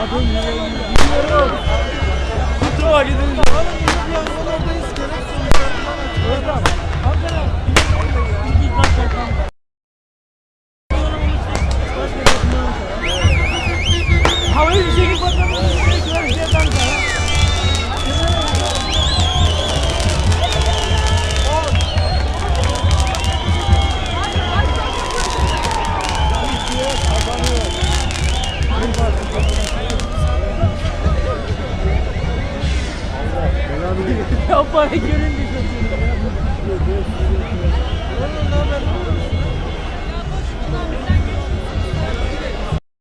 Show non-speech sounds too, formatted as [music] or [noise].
Adam ne? [laughs] o para görünce şaşırdım.